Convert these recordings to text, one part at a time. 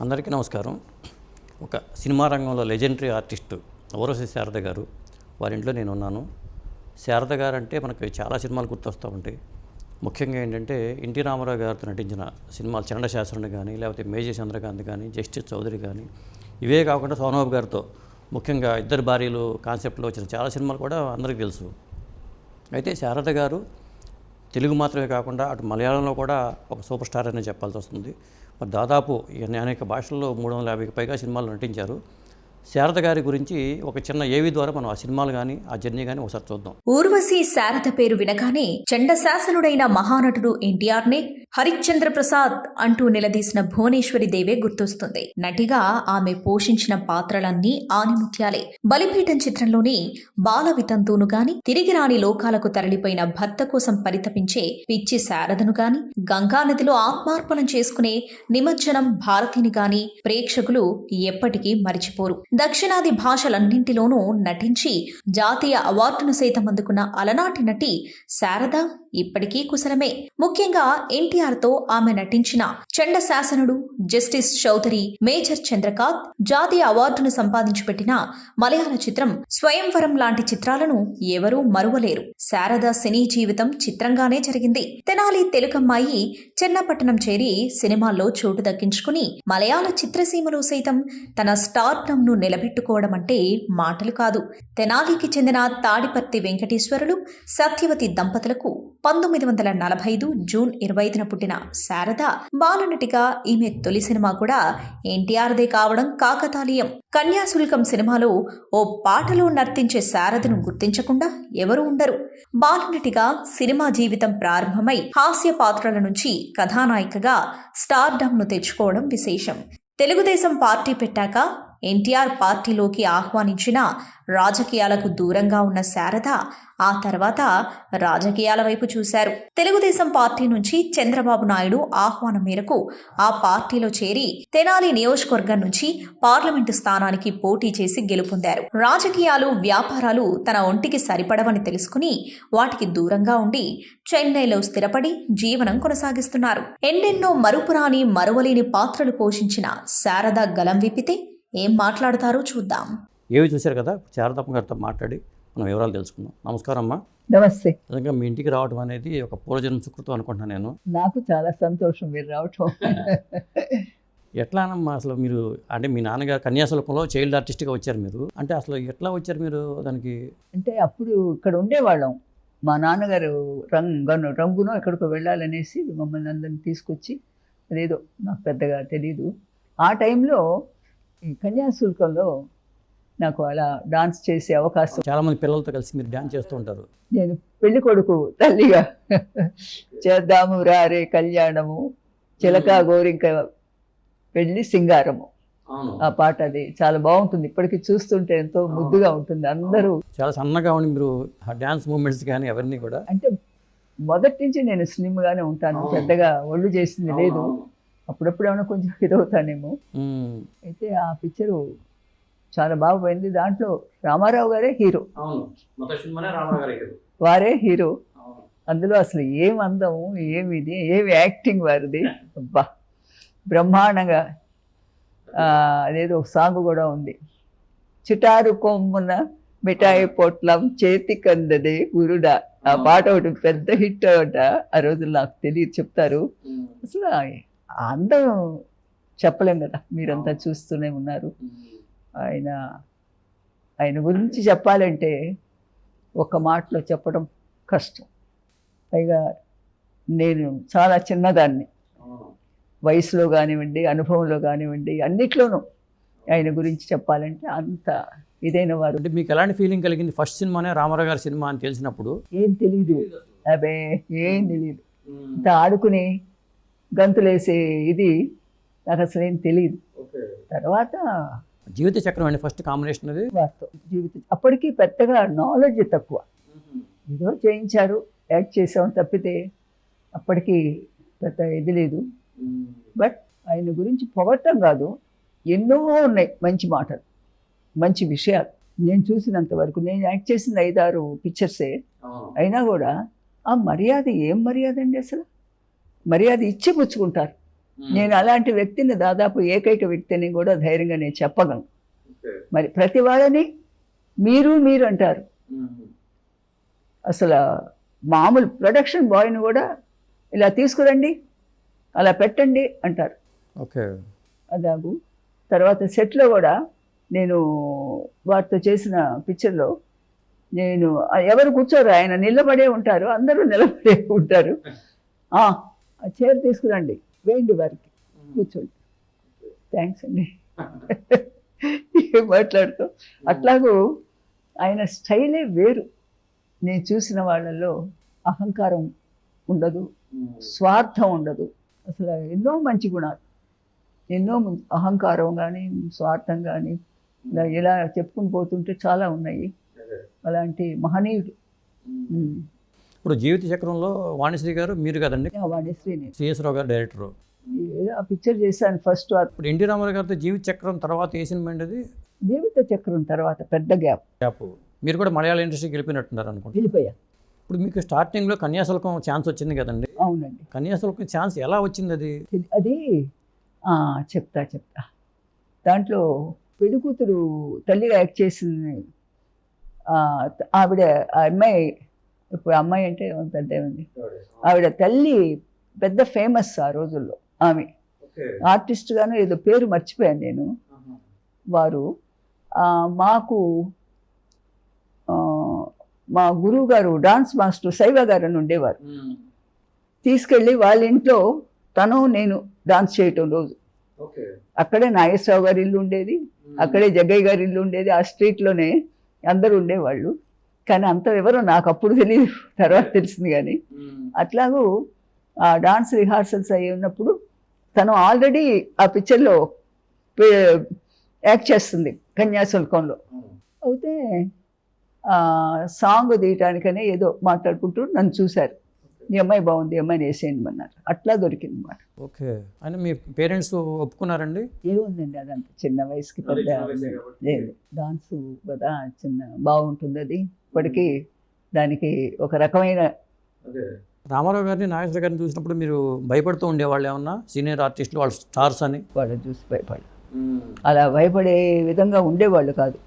అందరికీ నమస్కారం. ఒక సినిమా రంగంలో లెజెండరీ ఆర్టిస్టు ఓరసి శారద గారు వారి ఇంట్లో నేను ఉన్నాను. శారద గారు అంటే మనకు చాలా సినిమాలు గుర్తొస్తూ ఉంటాయి. ముఖ్యంగా ఏంటంటే ఎన్టీ రామారావు గారితో నటించిన సినిమాలు చండ శాస్త్రుని కానీ లేకపోతే మేజర్ చంద్రకాంత్ కానీ జస్టిస్ చౌదరి కానీ ఇవే కాకుండా సోనబాబు గారితో ముఖ్యంగా ఇద్దరు భార్యలు కాన్సెప్ట్లో వచ్చిన చాలా సినిమాలు కూడా అందరికీ తెలుసు. అయితే శారద గారు తెలుగు మాత్రమే కాకుండా అటు మలయాళంలో కూడా ఒక సూపర్ స్టార్ అనే చెప్పాల్సి వస్తుంది. మరి దాదాపు అనేక భాషల్లో మూడు వందల యాభైకి పైగా సినిమాలు నటించారు. శారద గారి గురించి ఒక చిన్న ఏవి ద్వారా మనం ఆ సినిమాలు కానీ ఆ జర్నీ కానీ ఒకసారి చూద్దాం. ఊర్వశి శారద పేరు వినగానే చండశాసనుడైన మహానటుడు ఎన్టీఆర్ నే హరిశ్చంద్ర ప్రసాద్ అంటూ నిలదీసిన భువనేశ్వరి దేవే గుర్తొస్తుంది. నటిగా ఆమె పోషించిన పాత్రలన్నీ ఆనిముత్యాలే. బలిపీఠం చిత్రంలోని బాల వితంతువును గాని తిరిగి రాని లోకాలకు తరలిపోయిన భర్త కోసం పరితపించే పిచ్చి శారదను గాని గంగానదిలో ఆత్మార్పణం చేసుకునే నిమజ్జనం భారతిని గాని ప్రేక్షకులు ఎప్పటికీ మరిచిపోరు. దక్షిణాది భాషలన్నింటిలోనూ నటించి జాతీయ అవార్డును సైతం అందుకున్న అలనాటి నటి శారద ఇప్పటికీ కుశలమే. ముఖ్యంగా ఎన్టీఆర్తో ఆమె నటించిన చండ శాసనుడు జస్టిస్ చౌదరి మేజర్ చంద్రకాంత్ జాతీయ అవార్డును సంపాదించి పెట్టిన మలయాళ చిత్రం స్వయంవరం లాంటి చిత్రాలను ఎవరూ మరువలేరు. శారద సినీ జీవితం చిత్రంగానే జరిగింది. తెనాలి తెలుగమ్మాయి చెన్నపట్టణం చేరి సినిమాల్లో చోటు దక్కించుకుని మలయాళ చిత్రసీమలో సైతం తన స్టార్డమ్ను నిలబెట్టుకోవడం అంటే మాటలు కాదు. తెనాలికి చెందిన తాడిపర్తి వెంకటేశ్వరులు సత్యవతి దంపతులకు పంతొమ్మిది వందల నలభై ఐదు జూన్ ఇరవై ఐదున పుట్టిన శారద బాలనటిగా ఈమె తొలి సినిమా కూడా ఎన్టీఆర్దే కావడం కాకతాళీయం. కన్యాశుల్కం సినిమాలో ఓ పాటలో నర్తించే శారదను గుర్తించకుండా ఎవరు ఉండరు. బాలనటిగా సినిమా జీవితం ప్రారంభమై హాస్య పాత్రల నుంచి కథానాయికగా స్టార్డమ్ను తెచ్చుకోవడం విశేషం. తెలుగుదేశం పార్టీ పెట్టాక ఎన్టీఆర్ పార్టీలోకి ఆహ్వానించిన రాజకీయాలకు దూరంగా ఉన్న శారద ఆ తర్వాత రాజకీయాల వైపు చూశారు. తెలుగుదేశం పార్టీ నుంచి చంద్రబాబు నాయుడు ఆహ్వానం మేరకు ఆ పార్టీలో చేరి తెనాలి నియోజకవర్గం నుంచి పార్లమెంటు స్థానానికి పోటీ చేసి గెలుపొందారు. రాజకీయాలు వ్యాపారాలు తన ఒంటికి సరిపడవని తెలుసుకుని వాటికి దూరంగా ఉండి చెన్నైలో స్థిరపడి జీవనం కొనసాగిస్తున్నారు. ఎన్నెన్నో మరుపురాని మరువలేని పాత్రలు పోషించిన శారద గలం విప్పితే ఏం మాట్లాడతారో చూద్దాం. ఏవి చూశారు కదా? శారదమ్మ గారితో మాట్లాడి మనం వివరాలు తెలుసుకుందాం. నమస్కారం అమ్మా నమస్తే. నిజంగా మీ ఇంటికి రావడం అనేది ఒక పూర్వజన్మ సుకృతం అనుకుంటున్నాను నేను. నాకు చాలా సంతోషం మీరు రావటం. ఎట్లానమ్మా అసలు మీరు అంటే మీ నాన్నగారు కన్యాశుల్కంలో చైల్డ్ ఆర్టిస్ట్గా వచ్చారు మీరు. అంటే అసలు ఎట్లా వచ్చారు మీరు దానికి? అంటే అప్పుడు ఇక్కడ ఉండేవాళ్ళం. మా నాన్నగారు రంగు రంగునో ఎక్కడికో వెళ్ళాలనేసి మమ్మల్ని అందరిని తీసుకొచ్చి అదేదో నాకు పెద్దగా తెలీదు. ఆ టైంలో కన్యాశుల్కంలో నాకు అలా డాన్స్ చేసే అవకాశం. చాలామంది పిల్లలతో కలిసి మీరు డ్యాన్స్ చేస్తూ ఉంటారు. నేను పెళ్ళి కొడుకు తల్లిగా చేద్దాము రారే కళ్యాణము చిలక గోరింక పెళ్ళి సింగారము ఆ పాట అది చాలా బాగుంటుంది. ఇప్పటికీ చూస్తుంటే ఎంతో ముద్దుగా ఉంటుంది. అందరూ చాలా సన్నగా ఉండి మీరు ఆ డ్యాన్స్ మూమెంట్స్ కానీ అవన్నీ కూడా. అంటే మొదటి నుంచి నేను స్లిమ్ గానే ఉంటాను పెద్దగా ఒళ్ళు చేసింది లేదు. అప్పుడప్పుడు ఏమైనా కొంచెం ఇదవుతానేమో. అయితే ఆ పిక్చరు చాలా బాగా పోయింది. దాంట్లో రామారావు గారే హీరో. వారే హీరో. అందులో అసలు ఏం అందము ఏమి ఇది ఏమి యాక్టింగ్ వారిది. అబ్బా. బ్రహ్మాండంగా. అదేదో ఒక సాంగ్ కూడా ఉంది. చిటారు కొమ్మున మిఠాయి పొట్లం చేతి కందదే గురుడా. ఆ పాట ఒకటి పెద్ద హిట్ అట. ఆ రోజుల్లో నాకు తెలియదు చెప్తారు. అసలు ఆ అందం చెప్పలేం కదా మీరంతా చూస్తూనే ఉన్నారు. ఆయన ఆయన గురించి చెప్పాలంటే ఒక మాటలో చెప్పడం కష్టం. పైగా నేను చాలా చిన్నదాన్ని. వయసులో కానివ్వండి అనుభవంలో కానివ్వండి అన్నిట్లోనూ ఆయన గురించి చెప్పాలంటే అంత ఇదైన వారు. అంటే మీకు ఎలాంటి ఫీలింగ్ కలిగింది? ఫస్ట్ సినిమానే రామారావు గారి సినిమా అని తెలిసినప్పుడు? ఏం తెలియదు అబే ఏం తెలియదు ఇంత ఆడుకుని గంతులేసే ఇది నాకు అసలు ఏం తెలియదు తర్వాత జీవిత చక్రం అండి ఫస్ట్ కాంబినేషన్ అది. వారితో జీవితం అప్పటికి పెద్దగా నాలెడ్జ్ తక్కువ. ఏదో చేయించారు యాక్ట్ చేసాం తప్పితే అప్పటికి పెద్ద ఇది లేదు. బట్ ఆయన గురించి పొగట్టం కాదు. ఎన్నో ఉన్నాయి మంచి మాటలు మంచి విషయాలు. నేను చూసినంత వరకు నేను యాక్ట్ చేసిన ఐదారు పిక్చర్సే. అయినా కూడా ఆ మర్యాద ఏం మర్యాద అండి అసలు? మర్యాద ఇచ్చి పుచ్చుకుంటారు. నేను అలాంటి వ్యక్తిని దాదాపు ఏకైక వ్యక్తిని కూడా ధైర్యంగా నేను చెప్పగలను. మరి ప్రతి వాళ్ళని మీరు మీరు అంటారు. అసలు మామూలు ప్రొడక్షన్ బాయ్ని కూడా ఇలా తీసుకురండి అలా పెట్టండి అంటారు. ఓకే. అదాగు. తర్వాత సెట్లో కూడా నేను వారితో చేసిన పిక్చర్లో నేను ఎవరు కూర్చోరు ఆయన నిలబడే ఉంటారు అందరూ నిలబడే ఉంటారు. "ఆ, చైర్ తీసుకురండి. వేయండి వారికి. కూర్చోండి. థ్యాంక్స్ అండి. మాట్లాడుతూ అట్లాగూ ఆయన స్టైలే వేరు. నేను చూసిన వాళ్ళల్లో అహంకారం ఉండదు స్వార్థం ఉండదు. అసలు ఎన్నో మంచి గుణాలు. ఎన్నో అహంకారం కానీ స్వార్థం కానీ ఇలా చెప్పుకుని పోతుంటే చాలా ఉన్నాయి. అలాంటి మహనీయుడు. ఇప్పుడు జీవిత చక్రంలో వాణిశ్రీ గారు మీరు కదండి. వాణిశ్రీని సిఎస్ రావు గారు డైరెక్టరు. ఆ పిక్చర్ చేశాను ఫస్ట్ ఇప్పుడు ఎన్టీ రామారావు గారితో జీవిత చక్రం తర్వాత ఏ సినిమా అండి అది? జీవిత చక్రం తర్వాత పెద్ద గ్యాప్. గ్యాప్. మీరు కూడా మలయాళ ఇండస్ట్రీకి వెళ్ళిపోయినట్టున్నారు అనుకుంటా. వెళ్ళిపోయా. ఇప్పుడు మీకు స్టార్టింగ్లో కన్యాశుల్కం ఛాన్స్ వచ్చింది కదండి. అవునండి. కన్యాశుల్కం ఛాన్స్ ఎలా వచ్చింది అది? అది చెప్తా చెప్తా. దాంట్లో పెళ్ళి కూతురు తల్లిగా యాక్ట్ చేసింది ఆవిడ ఆ అమ్మాయి ఇప్పుడు అమ్మాయి అంటే పెద్ద ఉంది ఆవిడ తల్లి పెద్ద ఫేమస్ ఆ రోజుల్లో ఆమె. ఆర్టిస్ట్ గాను ఏదో పేరు మర్చిపోయాను నేను. వారు మాకు మా గురువు గారు డాన్స్ మాస్టర్ శైవ గారు అని ఉండేవారు. తీసుకెళ్ళి వాళ్ళ ఇంట్లో తను నేను డాన్స్ చేయటం రోజు. అక్కడే నాగేశ్వరరావు గారి ఇల్లు ఉండేది. అక్కడే జగ్గయ్య గారి ఇల్లు ఉండేది. ఆ స్ట్రీట్లోనే అందరూ ఉండేవాళ్ళు. కానీ అంత వివరం నాకు అప్పుడు తెలియదు తర్వాత తెలిసింది కానీ. అట్లాగూ ఆ డాన్స్ రిహార్సల్స్ అయి ఉన్నప్పుడు తను ఆల్రెడీ ఆ పిక్చర్లో యాక్ట్ చేస్తుంది కన్యాశుల్కంలో. అయితే ఆ, సాంగ్ తీయటానికనే ఏదో మాట్లాడుకుంటూ నన్ను చూశారు. ఈ అమ్మాయి బాగుంది అమ్మాయిని వేసేయండి అన్నారు అట్లా దొరికింది అనమాట ఓకే. అని మీ పేరెంట్స్ ఒప్పుకున్నారండి? ఏముందండి అదంత. చిన్న వయసుకి పెద్ద లేదు. డాన్స్ కదా చిన్న బాగుంటుంది అది. ఇప్పటికీ దానికి ఒక రకమైన రామారావు గారిని నాగేశ్వర గారిని చూసినప్పుడు మీరు భయపడుతూ ఉండేవాళ్ళు ఏమన్నా? సీనియర్ ఆర్టిస్టులు వాళ్ళు స్టార్స్ అని? వాళ్ళని చూసి భయపడ అలా భయపడే విధంగా ఉండేవాళ్ళు కాదు.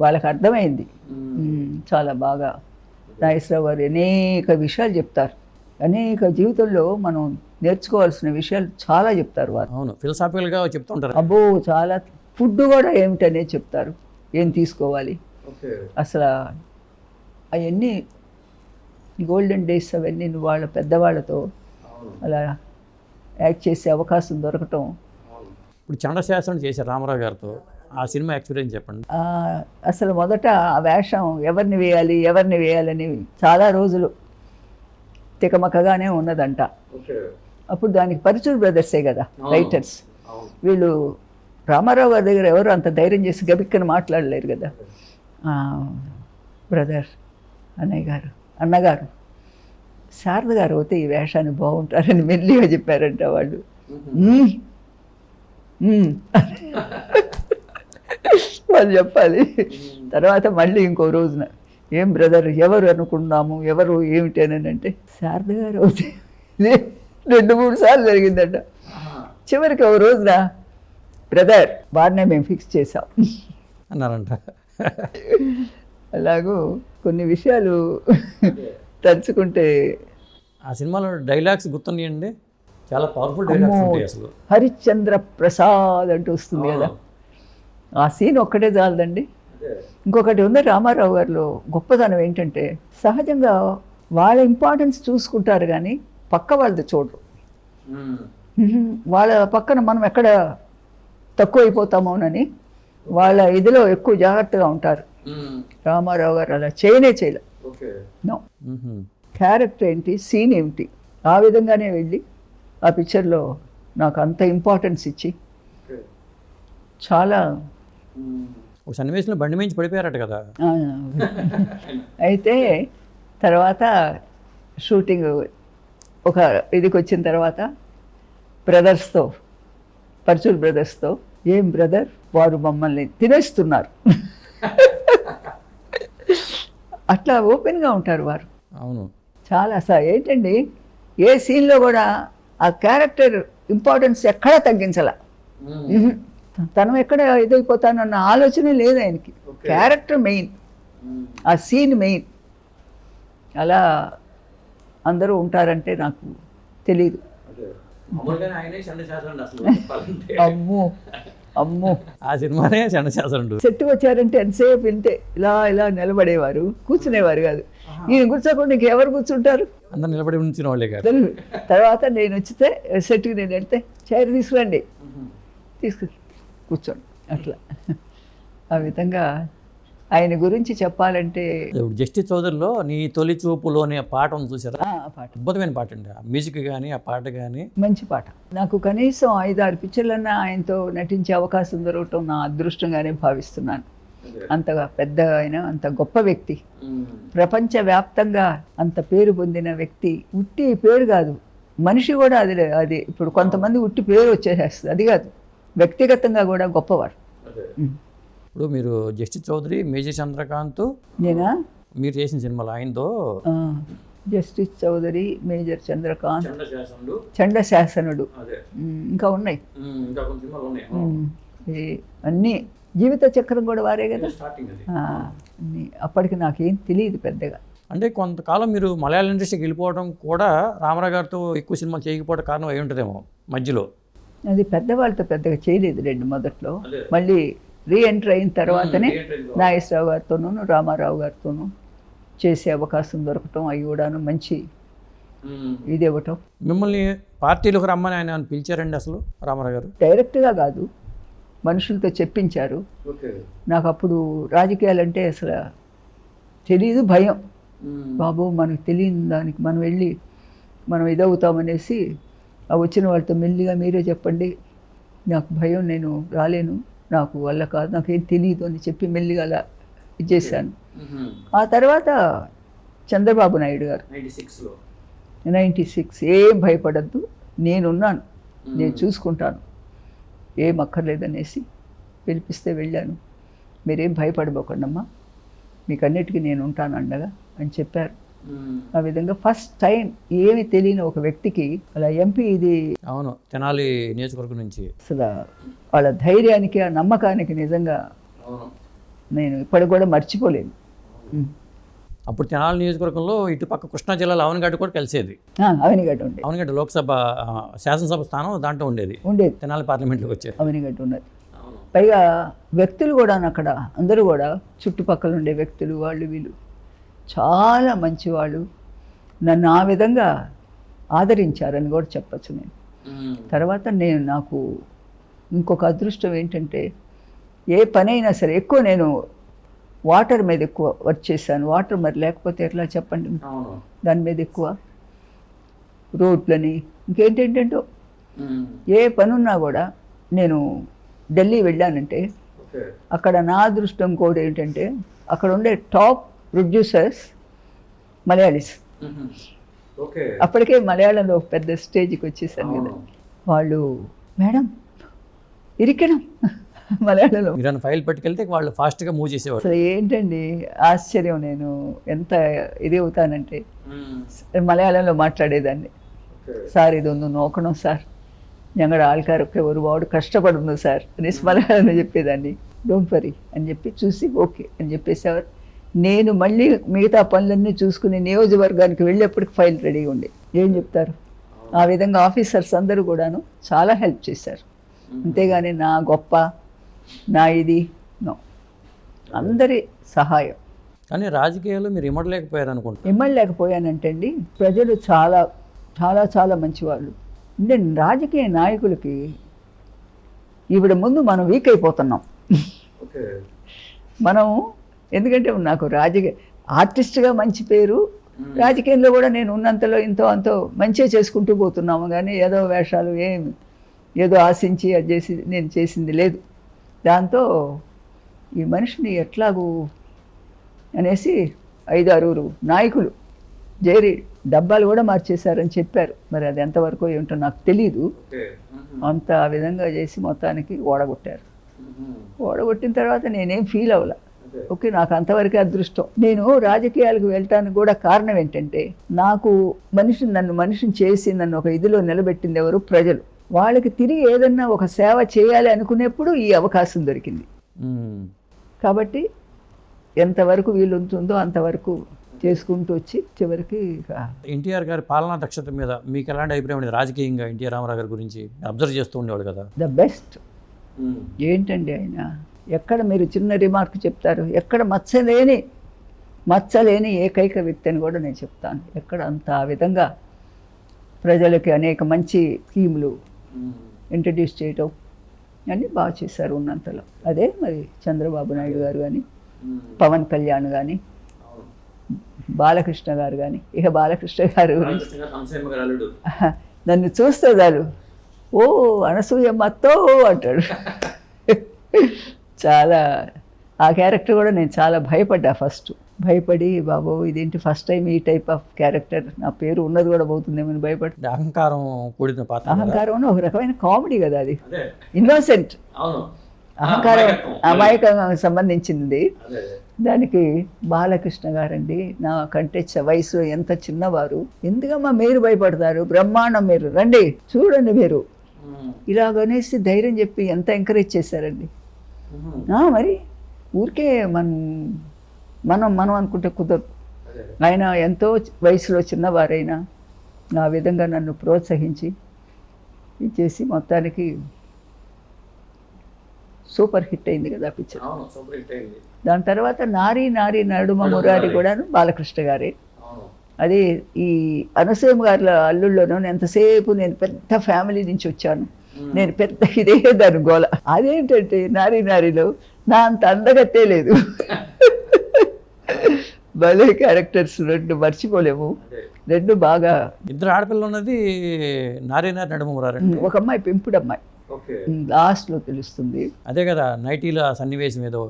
వాళ్ళకి అర్థమైంది. చాలా బాగా. నాగేశ్వరరావు గారు అనేక విషయాలు చెప్తారు. అనేక జీవితంలో మనం నేర్చుకోవాల్సిన విషయాలు చాలా చెప్తారు వారు అవును. ఫిలసాఫికల్గా చెప్తుంటారు అబ్బో చాలా ఫుడ్ కూడా ఏమిటనే చెప్తారు. ఏం తీసుకోవాలి? అసలు అవన్నీ గోల్డెన్ డేస్ అవన్నీ వాళ్ళ పెద్దవాళ్ళతో అలా యాక్ట్ చేసే అవకాశం దొరకటం. ఇప్పుడు చండశాసనం చేశారు రామారావు గారితో. ఆ సినిమా ఎక్స్పీరియన్స్ చెప్పండి? ఆ, అసలు మొదట ఆ వేషం ఎవరిని వేయాలి ఎవరిని వేయాలని చాలా రోజులు తికమకగానే ఉన్నదంట. అప్పుడు దానికి పరుచూరు బ్రదర్సే కదా రైటర్స్ వీళ్ళు రామారావు గారి దగ్గర ఎవరు అంత ధైర్యం చేసి గబిక్కని మాట్లాడలేరు కదా. బ్రదర్ అన్నయ్య గారు అన్నగారు. శారద గారు అయితే ఈ వేషాన్ని బాగుంటారని మెల్లిగా చెప్పారంట వాళ్ళు. వాళ్ళు చెప్పాలి. తర్వాత మళ్ళీ ఇంకో రోజున ఏం బ్రదర్ ఎవరు అనుకున్నాము ఎవరు ఏమిటి? అని అంటే శారద గారు అవుతే ఇది రెండు మూడు సార్లు జరిగిందట. చివరికి ఒక రోజున బ్రదర్ వారినే మేము ఫిక్స్ చేసాం అన్నారంట. అలాగూ కొన్ని విషయాలు తలుచుకుంటే ఆ సినిమాలో డైలాగ్స్ గుర్తున్నాయండి. చాలా పవర్ఫుల్ డైలాగ్స్ ఉంటాయి అసలు. హరిశ్చంద్ర ప్రసాద్ అంటూ వస్తుంది కదా. ఆ. సీన్ ఒక్కటే చాలదండి. ఇంకొకటి ఉంది రామారావు గారిలో గొప్పతనం ఏంటంటే సహజంగా వాళ్ళ ఇంపార్టెన్స్ చూసుకుంటారు కానీ పక్క వాళ్ళది చూడరు. వాళ్ళ పక్కన మనం ఎక్కడ తక్కువ అయిపోతామోనని వాళ్ళ ఇదిలో ఎక్కువ జాగ్రత్తగా ఉంటారు. రామారావు గారు అలా చేయనే చేయలే. నో. క్యారెక్టర్ ఏంటి? సీన్ ఏమిటి? ఆ విధంగానే వెళ్ళి ఆ పిక్చర్లో నాకు అంత ఇంపార్టెన్స్ ఇచ్చి చాలా ఒక సన్నివేశంలో బండి మించి పడిపోయారట కదా. అయితే తర్వాత షూటింగ్ ఒక ఇదికి వచ్చిన తర్వాత బ్రదర్స్తో పర్చూర్ బ్రదర్స్తో ఏం బ్రదర్? వారు మమ్మల్ని తినేస్తున్నారు. అట్లా ఓపెన్గా ఉంటారు వారు. అవును. చాలా అసలు ఏంటండి? ఏ సీన్లో కూడా ఆ క్యారెక్టర్ ఇంపార్టెన్స్ ఎక్కడా తగ్గించాల. తను ఎక్కడ ఇదైపోతానన్న ఆలోచనే లేదు ఆయనకి. Character main. ఆ సీన్ మెయిన్. అలా అందరూ ఉంటారంటే నాకు తెలియదు. అమ్మో. అమ్మో. ఆ సినిమానే చండశాసనుడు సెట్ వచ్చారంటే ఎంతసేపు వింటే ఇలా ఇలా నిలబడేవారు కూర్చునేవారు కాదు. ఈయన కూర్చోకుండా ఇంకెవరు కూర్చుంటారు? అందరు నిలబడి ఉంచిన వాళ్ళే కాదు. తర్వాత నేను వచ్చితే సెట్కి నేను వెళ్తే చైర్ తీసుకురండి. తీసుకు కూర్చోండి. అట్లా. ఆ విధంగా ఆయన గురించి చెప్పాలంటే ఇప్పుడు జస్టిస్ చౌదరిలో నీ తొలి చూపులో అనే పాట ఉంది చూసారా? ఆ, పాట. అద్భుతమైన పాట అండి. ఆ మ్యూజిక్ కానీ ఆ పాట కానీ మంచి పాట. నాకు కనీసం ఐదారు పిక్చర్లన్నా ఆయనతో నటించే అవకాశం దొరకటం నా అదృష్టంగానే భావిస్తున్నాను. అంతగా పెద్ద ఆయన అంత గొప్ప వ్యక్తి. ప్రపంచవ్యాప్తంగా అంత పేరు పొందిన వ్యక్తి. ఉట్టి పేరు కాదు. మనిషి కూడా అది అది. ఇప్పుడు కొంతమంది ఉట్టి పేరు వచ్చేసేస్తుంది. అది కాదు. వ్యక్తిగతంగా కూడా గొప్పవారు ఉం. ఇప్పుడు మీరు జస్టిస్ చౌదరి మేజర్ చంద్రకాంత్. నేనా? మీరు చేసిన సినిమాలు ఆయనతో. Justice Chowdary major Chandrakanth. చండశాసనుడు Chandasasanudu అదే. ఉం, ఇంకా ఉన్నాయి. ఇంకా కొన్ని సినిమాలు ఉన్నాయి. ఉం. ఈ అన్నీ జీవిత చక్రం కూడా వారే కదా? అప్పటికి నాకేం తెలియదు పెద్దగా. అంటే కొంతకాలం మీరు మలయాళ ఇండస్ట్రీకి వెళ్ళిపోవడం కూడా రామారావు గారితో ఎక్కువ సినిమాలు చేయకపోవడం కారణం అయి ఉంటుందేమో మధ్యలో. అది పెద్దవాళ్ళతో పెద్దగా చేయలేదు రెండు మొదట్లో. మళ్ళీ రీ ఎంటర్ అయిన తర్వాతనే నాగేశ్వరరావు గారితోనూ రామారావు గారితోనూ చేసే అవకాశం దొరకటం అవి కూడాను మంచి ఇది ఇవ్వటం. మిమ్మల్ని పార్టీలోకి రమ్మని ఆయన పిలిచారండి అసలు రామారావు గారు? డైరెక్ట్గా కాదు మనుషులతో చెప్పించారు. ఓకే. నాకు అప్పుడు రాజకీయాలంటే అసలు తెలియదు భయం. బాబు మనకు తెలియని దానికి మనం వెళ్ళి మనం ఇదవుతామనేసి ఆ వచ్చిన వాళ్ళతో మెల్లిగా మీరే చెప్పండి. నాకు భయం నేను రాలేను. నాకు వల్ల కాదు నాకేం తెలియదు అని చెప్పి మెల్లిగా అలా ఇచ్చేసాను ఆ తర్వాత చంద్రబాబు నాయుడు గారు. నైంటీ సిక్స్లో. నైంటీ సిక్స్ ఏం భయపడద్దు నేనున్నాను నేను చూసుకుంటాను. ఏం అక్కర్లేదనేసి పిలిపిస్తే వెళ్ళాను. మీరేం భయపడబోకండమ్మా మీకు అన్నిటికీ నేను ఉంటాను అండగా అని చెప్పారు. ఆ విధంగా ఫస్ట్ టైం ఏమి తెలియని ఒక వ్యక్తికి అలా ఎంపీ ఇది అవును తెనాలి నియోజకవర్గం నుంచి. అసలు వాళ్ళ ధైర్యానికి ఆ నమ్మకానికి నిజంగా అవును. నేను ఇప్పటికి కూడా మర్చిపోలేను. ఉం. అప్పుడు తెనాలి నియోజకవర్గంలో ఇటుపక్క కృష్ణా జిల్లాలో అవనగడ్డ కూడా కలిసేది. ఆ, అవనిగడ్డ ఉండేది. అవనగడ్డ లోక్సభ శాసనసభ స్థానం దాంట్లో ఉండేది. ఉండేది. తెనాలి పార్లమెంట్లోకి వచ్చేది. అవనిగడ్డ ఉన్నది. పైగా వ్యక్తులు కూడా అక్కడ అందరూ కూడా చుట్టుపక్కల ఉండే వ్యక్తులు వాళ్ళు వీళ్ళు. చాలా మంచివాళ్ళు. నన్ను ఆ విధంగా ఆదరించారని కూడా చెప్పచ్చు నేను. తర్వాత నేను నాకు ఇంకొక అదృష్టం ఏంటంటే ఏ పనైనా సరే ఎక్కువ నేను వాటర్ మీద ఎక్కువ వర్క్ చేశాను. వాటర్ మరి లేకపోతే ఎట్లా చెప్పండి? దాని మీద ఎక్కువ. రోడ్లని. ఇంకేంటేంటంటో ఏ పనున్నా కూడా నేను ఢిల్లీ వెళ్ళానంటే అక్కడ నా అదృష్టం కూడా ఏంటంటే అక్కడ ఉండే టాప్ ప్రొడ్యూసర్స్ మలయాళీస్. అప్పటికే మలయాళంలో పెద్ద స్టేజ్కి వచ్చేసాను కదా. వాళ్ళు మేడం ఇరికడం మలయాళంలో. మీరు ఫైల్ పట్టుకెళ్తే వాళ్ళు ఫాస్ట్గా మూవ్ చేసేవారు. అసలు ఏంటండి ఆశ్చర్యం నేను. ఎంత ఇది అవుతానంటే మలయాళంలో మాట్లాడేదాన్ని. సార్ ఇది ఉంది నోకడం సార్. ഞങ്ങളുടെ ఒక ఎవరు వాడు സാർ సార్. అనేసి మలయాళంలో చెప్పేదాన్ని. డోంట్ వరీ అని చెప్పి చూసి ఓకే అని చెప్పేసి నేను మళ్ళీ మిగతా పనులన్నీ చూసుకుని నియోజకవర్గానికి వెళ్ళేప్పటికి ఫైల్ రెడీగా ఉండే. ఏం చెప్తారు? ఆ విధంగా ఆఫీసర్స్ అందరూ కూడాను చాలా హెల్ప్ చేశారు. అంతేగాని నా గొప్ప నా ఇది నో. అందరి సహాయం. కానీ రాజకీయాల్లో మీరు ఇమ్మడలేకపోయారు అనుకుంటా ఇమ్మలేకపోయానంటే అండి ప్రజలు చాలా చాలా చాలా మంచివాళ్ళు. అంటే రాజకీయ నాయకులకి ఈవిడ ముందు మనం వీక్ అయిపోతున్నాం. ఓకే. మనం ఎందుకంటే నాకు రాజకీయ ఆర్టిస్ట్గా మంచి పేరు రాజకీయంలో కూడా నేను ఉన్నంతలో ఇంతో అంతో మంచిగా చేసుకుంటూ పోతున్నాము. కానీ ఏదో వేషాలు ఏం ఏదో ఆశించి అది చేసి నేను చేసింది లేదు. దాంతో ఈ మనిషిని ఎట్లాగూ అనేసి ఐదు ఆరుగురు నాయకులు చేరి డబ్బాలు కూడా మార్చేశారని చెప్పారు. మరి అది ఎంతవరకు ఏమిటో నాకు తెలియదు ఓకే. అంత ఆ విధంగా చేసి మొత్తానికి ఓడగొట్టారు. ఓడగొట్టిన తర్వాత నేనేం ఫీల్ అవ్వలే. ఓకే నాకు అంతవరకే అదృష్టం. నేను రాజకీయాలకు వెళ్ళటానికి కూడా కారణం ఏంటంటే నాకు మనిషిని నన్ను మనిషిని చేసి నన్ను ఒక ఇదిలో నిలబెట్టింది ఎవరు? ప్రజలు. వాళ్ళకి తిరిగి ఏదన్నా ఒక సేవ చేయాలి అనుకునేప్పుడు ఈ అవకాశం దొరికింది. కాబట్టి ఎంతవరకు వీలుంటుందో అంతవరకు చేసుకుంటూ వచ్చి చివరికి ఎన్టీఆర్ గారి పాలనా దక్షత మీద మీకు ఎలాంటి అభిప్రాయం ఉండేది? రాజకీయంగా ఎన్టీఆర్ రామారావు గారి గురించి అబ్జర్వ్ చేస్తూ ఉండేవాడు కదా. The best. ఏంటండి ఆయన? ఎక్కడ మీరు చిన్న రిమార్క్ చెప్తారు? ఎక్కడ మచ్చలేని మచ్చలేని ఏకైక వ్యక్తి అని కూడా నేను చెప్తాను. ఎక్కడ అంత ఆ విధంగా ప్రజలకి అనేక మంచి స్కీములు ఇంట్రడ్యూస్ చేయటం అన్నీ బాగా చేశారు ఉన్నంతలో. అదే మరి చంద్రబాబు నాయుడు గారు కానీ పవన్ కళ్యాణ్ కానీ బాలకృష్ణ గారు కానీ ఇక బాలకృష్ణ గారు నన్ను చూస్తే చాలు ఓ అనసూయమ్మతో అంటాడు. చాలా ఆ క్యారెక్టర్ కూడా నేను చాలా భయపడ్డా ఫస్ట్ భయపడి బాబు ఇదేంటి ఫస్ట్ టైం ఈ టైప్ ఆఫ్ క్యారెక్టర్ నా పేరు ఉన్నది కూడా పోతుందేమని భయపడి అంటే అహంకారం కూడిన పాత్ర? అహంకారం ఒక రకమైన కామెడీ కదా అది. ఇన్నోసెంట్ అవును. అహంకారం. అమాయకంగా సంబంధించింది. అదే దానికి బాలకృష్ణ గారండి నా కంటే చ- వయసు ఎంత చిన్నవారు. ఎందుకమ్మా మీరు భయపడతారు? బ్రహ్మాండం మీరు. రండి చూడండి మీరు. ఇలాగనేసి ధైర్యం చెప్పి ఎంత ఎంకరేజ్ చేశారండి. మరి ఊరికే మనం మనం మనం అనుకుంటే కుదరదు. ఆయన ఎంతో వయసులో చిన్నవారైనా ఆ విధంగా నన్ను ప్రోత్సహించి ఇచ్చేసి మొత్తానికి సూపర్ హిట్ అయింది కదా పిక్చర్. దాని తర్వాత నారీ నారీ నడుమ మురారి కూడాను బాలకృష్ణ గారే. అది ఈ అనసూయం గారి అల్లుళ్ళలోనూ నేను ఎంతసేపు నేను పెద్ద ఫ్యామిలీ నుంచి వచ్చాను. నేను పెద్ద ఇదే దాని గోల. అదేంటంటే నారీ నారీలో నా అంత అందగత్తే లేదు. భలే క్యారెక్టర్స్ రెండు మర్చిపోలేము. రెండు బాగా ఇద్దరు ఆడపిల్లలు ఉన్నది నారేనారు నడుమరారండి ఒక అమ్మాయి పెంపుడు అమ్మాయి. ఓకే. లాస్ట్లో తెలుస్తుంది. అదే కదా నైటీలో ఆ సన్నివేశం ఏదో.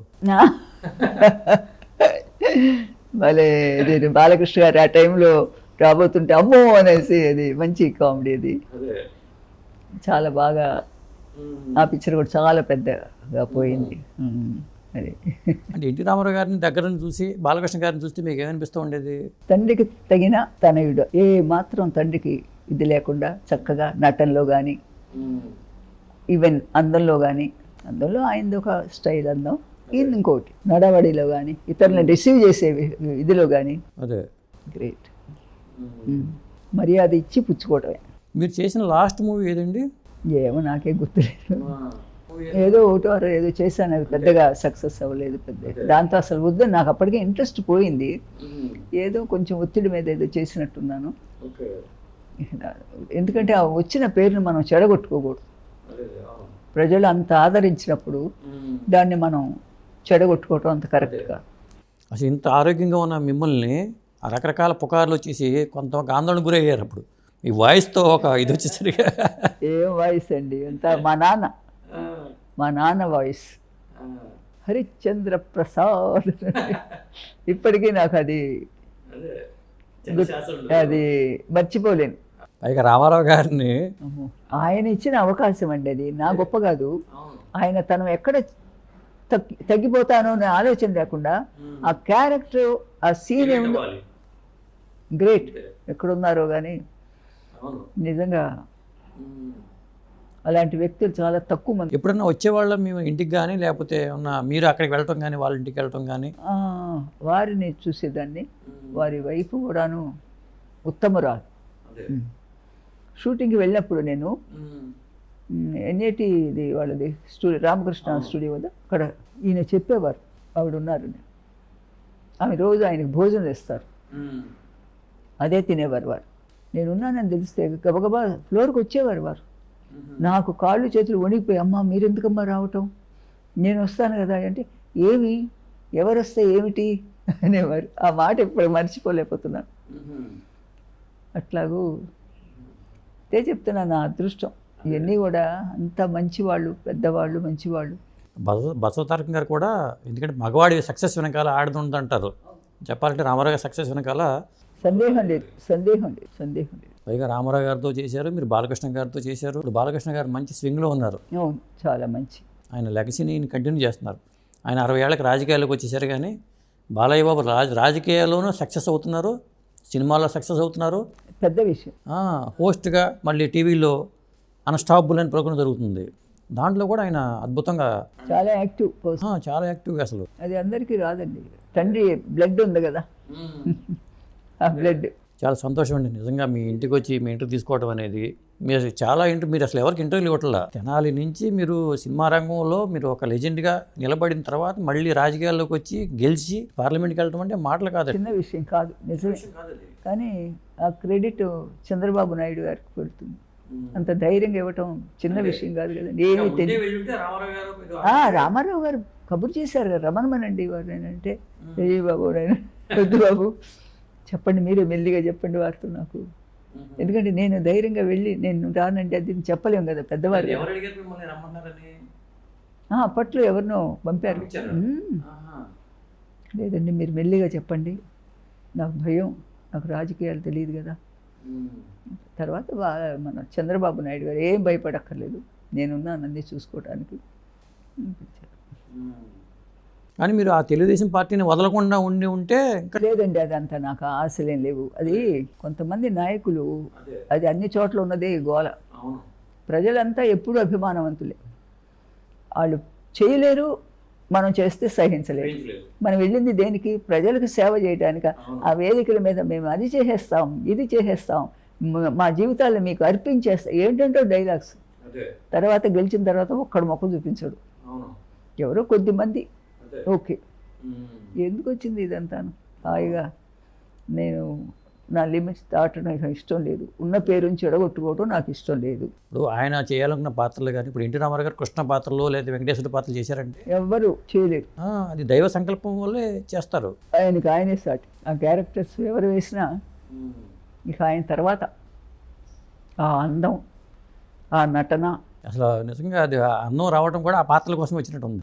భలే ఇది బాలకృష్ణ గారు ఆ టైంలో రాబోతుంటే అమ్మో అనేసి అది మంచి కామెడీ అది. అదే. చాలా బాగా ఆ పిక్చర్ కూడా చాలా పెద్దగా పోయింది. అది. అంటే ఎన్టీ రామారావు గారిని దగ్గర చూసి బాలకృష్ణ గారిని చూస్తే మీకు ఏమనిపిస్తూ ఉండేది? తండ్రికి తగిన తనయుడు. ఏ మాత్రం తండ్రికి ఇది లేకుండా చక్కగా నటనలో కానీ ఈవెన్ అందంలో కానీ అందంలో ఆయనది ఒక స్టైల్ అందం. ఈయన ఇంకోటి నడవడిలో కానీ ఇతరులను రిసీవ్ చేసే ఇదిలో కానీ అదే. గ్రేట్ మర్యాద ఇచ్చి పుచ్చుకోవటమే. మీరు చేసిన లాస్ట్ మూవీ ఏదండి? ఏమో నాకే గుర్తులేదు. ఏదో? ఒకటో ఏదో చేశాను అది పెద్దగా సక్సెస్ అవ్వలేదు పెద్ద. దాంతో అసలు వద్దు నాకు అప్పటికే ఇంట్రెస్ట్ పోయింది. ఏదో కొంచెం ఒత్తిడి మీద ఏదో చేసినట్టున్నాను. ఎందుకంటే ఆ వచ్చిన పేరుని మనం చెడగొట్టుకోకూడదు. ప్రజలు అంత ఆదరించినప్పుడు దాన్ని మనం చెడగొట్టుకోవటం అంత కరెక్ట్ కాదు. అసలు ఇంత ఆరోగ్యంగా ఉన్న మిమ్మల్ని రకరకాల పుకార్లు వచ్చేసి కొంత ఆందోళన గురయ్యారు అప్పుడు. మీ వాయిస్తో ఒక ఇది వచ్చేసరికి. ఏం వాయిస్ అండి? అంత మా నాన్న. మా నాన్న వాయిస్. హరిశ్చంద్ర ప్రసాద్ ఇప్పటికీ నాకు అది అది మర్చిపోలేను. పైగా రామారావు గారిని. ఆయన ఇచ్చిన అవకాశం అండి అది. నా గొప్ప కాదు. ఆయన తను ఎక్కడ తగ్గి తగ్గిపోతానో అనే ఆలోచన లేకుండా ఆ క్యారెక్టర్ ఆ సీన్ ఏముందో గ్రేట్. ఎక్కడున్నారో కానీ నిజంగా. అలాంటి వ్యక్తులు చాలా తక్కువ మంది. ఎప్పుడన్నా వచ్చేవాళ్ళం మేము ఇంటికి కానీ లేకపోతే ఉన్న మీరు అక్కడికి వెళ్ళటం కానీ వాళ్ళ ఇంటికి వెళ్ళటం కానీ ఆ, వారిని చూసేదాన్ని. వారి వైఫ్ కూడాను ఉత్తమరాలు. షూటింగ్కి వెళ్ళినప్పుడు నేను ఎన్ఏటి ఇది వాళ్ళది స్టూడియో రామకృష్ణ స్టూడియో వద్ద అక్కడ ఈయన చెప్పేవారు ఆవిడ ఉన్నారు ఆమె రోజు ఆయనకు భోజనం ఇస్తారు అదే తినేవారు వారు. నేను ఉన్నానని తెలిస్తే గబగబా ఫ్లోర్కి వచ్చేవారు వారు. నాకు కాళ్ళు చేతులు వణికిపోయి అమ్మా మీరెందుకమ్మా రావటం? నేను వస్తాను కదా అంటే ఏమి ఎవరు వస్తే ఏమిటి? అనేవారు. ఆ మాట ఇప్పుడు మర్చిపోలేకపోతున్నాను. అట్లాగూ అదే చెప్తున్నా నా అదృష్టం. ఇవన్నీ కూడా అంత మంచివాళ్ళు పెద్దవాళ్ళు మంచివాళ్ళు. బసవ బసవతారకం గారు కూడా ఎందుకంటే మగవాడి సక్సెస్ వెనకాల ఆడుతుందంటారు చెప్పాలంటే రామారావు గారి సక్సెస్ వెనకాల సందేహం లేదు సందేహం లేదు సందేహం లేదు. పైగా రామారావు గారితో చేశారు మీరు బాలకృష్ణ గారితో చేశారు. ఇప్పుడు బాలకృష్ణ గారు మంచి స్వింగ్లో ఉన్నారు. అవును చాలా మంచి. ఆయన లెగసీని కంటిన్యూ చేస్తున్నారు. ఆయన అరవై ఏళ్ళకి రాజకీయాల్లోకి వచ్చేసారు కానీ బాలయ్య బాబు రాజ రాజకీయాల్లోనూ సక్సెస్ అవుతున్నారు సినిమాల్లో సక్సెస్ అవుతున్నారు. పెద్ద విషయం. హోస్ట్గా మళ్ళీ టీవీలో అన్స్టాపుల్ అని ప్రోగ్రాం జరుగుతుంది. దాంట్లో కూడా ఆయన అద్భుతంగా చాలా యాక్టివ్ చాలా యాక్టివ్గా అసలు. అది అందరికీ రాదండి. తండ్రి బ్లడ్ ఉంది కదా. ఆ బ్లడ్ చాలా సంతోషం అండి నిజంగా మీ ఇంటికి వచ్చి మీ ఇంటికి తీసుకోవడం అనేది మీరు చాలా ఇంటి మీరు అసలు ఎవరికి ఇంటర్వ్యూలు ఇవ్వట్లా? తెనాలి నుంచి మీరు సినిమా రంగంలో మీరు ఒక లెజెండ్గా నిలబడిన తర్వాత మళ్ళీ రాజకీయాల్లోకి వచ్చి గెలిచి పార్లమెంట్కి వెళ్ళడం అంటే మాటలు కాదు చిన్న విషయం కాదు. నిజమే. కానీ ఆ క్రెడిట్ చంద్రబాబు నాయుడు గారికి వెళ్తుంది అంత ధైర్యంగా ఇవ్వటం చిన్న విషయం కాదు కదండి. ఏమీ తెలియదు రామారావు గారు కబురు చేశారు కదా రమణమనండి వారు నేనంటే ఏ బాబు నేను వద్దు బాబు చెప్పండి మీరే మెల్లిగా చెప్పండి వారితో నాకు. ఎందుకంటే నేను ధైర్యంగా వెళ్ళి నేను రానంటే అది చెప్పలేం కదా పెద్దవారు అప్పట్లో ఎవరినో పంపారు. లేదండి మీరు మెల్లిగా చెప్పండి. నాకు భయం నాకు రాజకీయాలు తెలియదు కదా. తర్వాత మన చంద్రబాబు నాయుడు గారు ఏం భయపడక్కర్లేదు. నేనున్నాను అన్నీ చూసుకోవడానికి అనిపించారు. కానీ మీరు ఆ తెలుగుదేశం పార్టీని వదలకుండా ఉండి ఉంటే ఇంకా లేదండి అదంతా నాకు ఆశలేం లేవు. అది కొంతమంది నాయకులు అది అన్ని చోట్ల ఉన్నదే గోల. ప్రజలంతా ఎప్పుడూ అభిమానవంతులే. వాళ్ళు చేయలేరు మనం చేస్తే సహించలేరు. మనం వెళ్ళింది దేనికి? ప్రజలకు సేవ చేయడానికి ఆ వేదికల మీద మేము అది చేసేస్తాం ఇది చేసేస్తాం మ- జీవితాలను మీకు అర్పించేస్తాం ఏంటంటే డైలాగ్స్. తర్వాత గెలిచిన తర్వాత ఒక్కడు మొక్క చూపించడు. ఎవరో కొద్ది మంది ఓకే. ఎందుకు వచ్చింది ఇదంతాను? హాయిగా నేను నా లిమిట్స్ దాటడం నాకు ఇష్టం లేదు. ఉన్న పేరుని చెడగొట్టుకోవడం నాకు ఇష్టం లేదు. ఇప్పుడు ఆయన చేయాలనుకున్న పాత్రలు కానీ ఇప్పుడు ఎన్టీ రామారావు గారు కృష్ణ పాత్రలో లేదా వెంకటేశ్వర పాత్రలు చేశారంటే? ఎవ్వరు చేయలేరు. ఆ, అది దైవ సంకల్పం వల్లే చేస్తారు. ఆయనకి ఆయనే సాటి ఆ క్యారెక్టర్స్ ఎవరు వేసినా ఇక ఆయన తర్వాత ఆ అందం ఆ నటన అసలు నిజంగా అది అన్నం రావడం కూడా ఆ పాత్రల కోసం వచ్చినట్టు ఉంది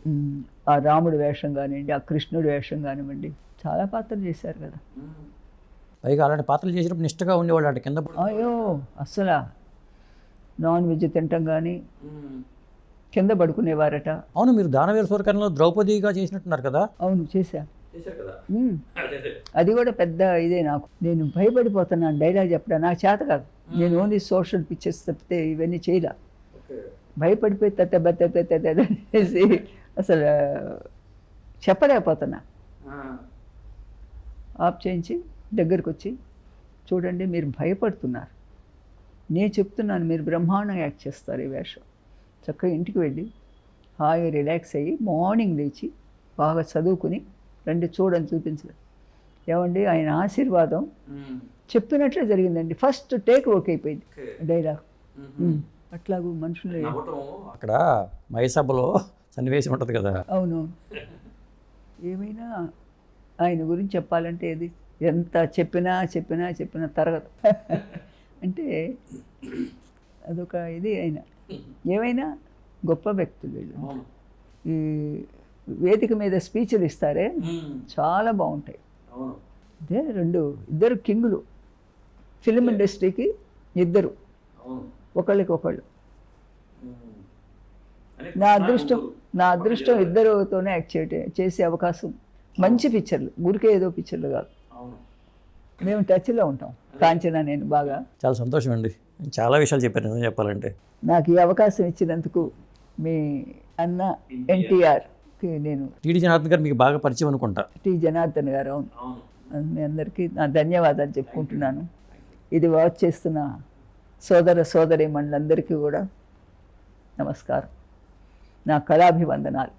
ఆ రాముడి వేషం కానివ్వండి ఆ కృష్ణుడి వేషం కానివ్వండి చాలా పాత్రలు చేశారు కదా. పైగా అలాంటి పాత్రలు చేసినప్పుడు నిష్టగా ఉండేవాళ్ళు అటు కింద పడి- అయ్యో అస్సలు. నాన్ వెజ్ తింటాం కానీ కింద పడుకునేవారట. అవును మీరు దానవీర సూరకర్ణలో ద్రౌపదిగా చేసినట్టున్నారు కదా? అవును చేశా. చేశారు కదా? ఉమ్, అది కూడా పెద్ద ఇదే నాకు. నేను భయపడిపోతున్నాను డైలాగ్ చెప్పడం నాకు చేత కాదు. నేను ఓన్లీ సోషల్ పిక్చర్స్ తప్పితే ఇవన్నీ చేయలే. భయపడిపోయి తత్త అనేసి అసలు చెప్పలేకపోతున్నా. ఆఫ్ చేయించి దగ్గరకు వచ్చి చూడండి మీరు భయపడుతున్నారు. నేను చెప్తున్నాను మీరు బ్రహ్మాండంగా యాక్ట్ చేస్తారు ఈ వేషం. చక్కగా ఇంటికి వెళ్ళి హాయిగా రిలాక్స్ అయ్యి మార్నింగ్ లేచి బాగా చదువుకుని రండి చూడని చూపించలేదు. ఏమండి ఆయన ఆశీర్వాదం చెప్పినట్లే జరిగిందండి. ఫస్ట్ టేక్ ఓకే అయిపోయింది డైలాగ్. అట్లాగూ మనుషులు. అక్కడ మయసభలో సన్నివేశం ఉంటుంది కదా. అవును. ఏమైనా ఆయన గురించి చెప్పాలంటే ఇది ఎంత చెప్పినా చెప్పినా చెప్పినా తరగదు అంటే అదొక ఇది ఆయన ఏమైనా గొప్ప వ్యక్తులు వీళ్ళు. ఈ వేదిక మీద స్పీచ్లు ఇస్తారే? చాలా బాగుంటాయి. అదే రెండు. ఇద్దరు కింగులు. ఫిలిం ఇండస్ట్రీకి ఇద్దరు. ఒకళ్ళకి ఒకళ్ళు నా అదృష్టం నా అదృష్టం ఇద్దరుతోనే యాక్ట్ చేయటే చేసే అవకాశం. మంచి పిక్చర్లు ఊరికే ఏదో పిక్చర్లు కాదు. మేము టచ్లో ఉంటాం. కాంచన నేను బాగా. చాలా సంతోషం అండి చాలా విషయాలు చెప్పారు నిజం చెప్పాలంటే. నాకు ఈ అవకాశం ఇచ్చినందుకు మీ అన్న ఎన్టీఆర్కి నేను టీడీ జనార్దన్ గారు మీకు బాగా పరిచయం అనుకుంటా. టి జనార్దన్ గారు అవును. మీ అందరికీ నా ధన్యవాదాలు చెప్పుకుంటున్నాను. ఇది వాచ్ చేస్తున్న సోదర సోదరి మండలందరికీ కూడా నమస్కారం. నా కళాభివందనాలు.